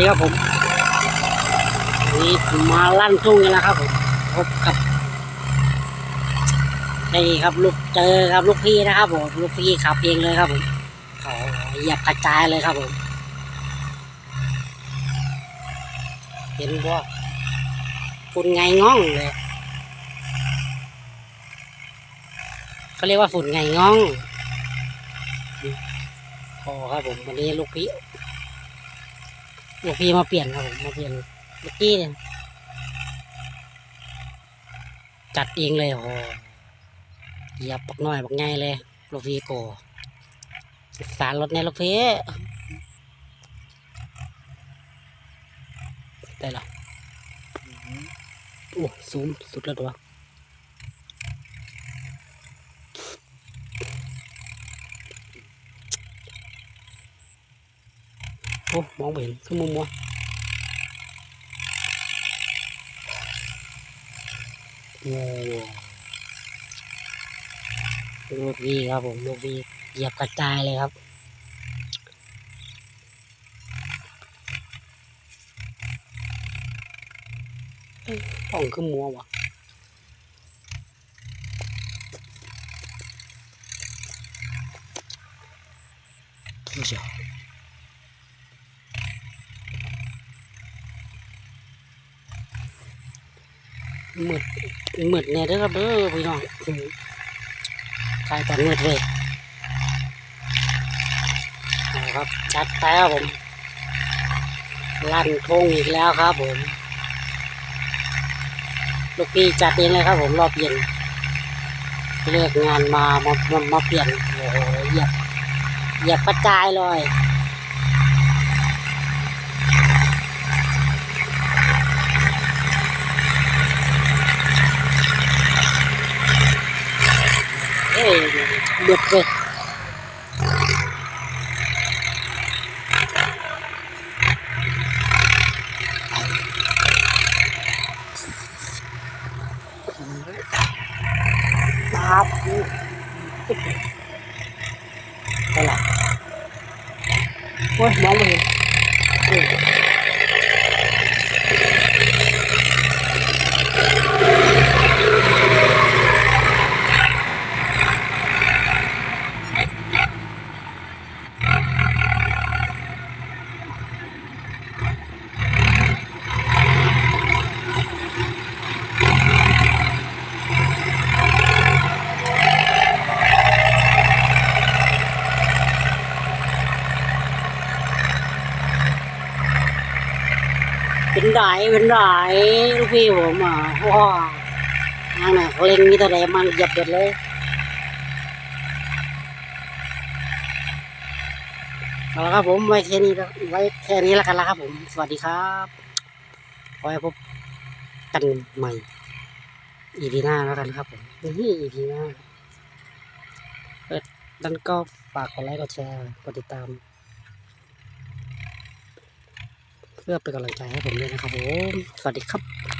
ดีครับผมนนี้ผมาลั่นทุ่งกันแล้วครับผมพบกับนี่ครับลูกเจอครับลูกพี่นะครับผมลูกพี่ขับเองเลยครับผมโอ้เหยียบกระจายเลยครับผม เห็นบ่ฝุ่นไงง่องเลยเขาเรียกว่าฝุ่นไงง่องโอ้ครับผมวันนี้ลูกพี่ ลูกพี่มาเปลี่ยนครับผมมาเปลี่ยนเมื่อกี้เนี่ยจัดเองเลยโอ้โหเหยียบบักน้อยบักง่ายเลยลูกพี่โกศึกษารถในลูกพี่ได้หรอโอ้ซูมสุดแล้วตัว โอ้มองไม่เห็นคือมัวมัวโอ้ลูกพี่ครับผมลูกพี่เหยียบกระจายเลยครับต้องขึ้นมัววะดูสิ มืดมืดเนี่ยเด้อครับเด้อพี่น้องอืมถ่ายตอนมืดเลยนะครับจัดไปครับผม ลั่นทงอีกแล้วครับผม ลูกพี่จัดเองเลยครับผมรอบเย็นเลิกงานมามามามาเปลี่ยนโอ้โหเหยียบเหยียบกระจายเลยเฮ้ย เดือดเลยครับไปละโอ้ยมองไม่ เป็นไดเป็นไดลูกพี่ผมอะว้านั่นน่ะเล็งมีแต่แดมันหยียบเด็ดเลยเอาละครับผมไว้แค่นี้แล้วไว้แค่นี้แล้วกันละครับผม สวัสดีครับขอให้พบกันใหม่อีพีหน้าแล้วกันครับผมนี่อีพีหน้าเปิดดันก็ฝากกดไลค์กดแชร์กดติดตาม เพื่อเป็นกำลังใจให้ผมด้วยนะครับผม สวัสดีครับ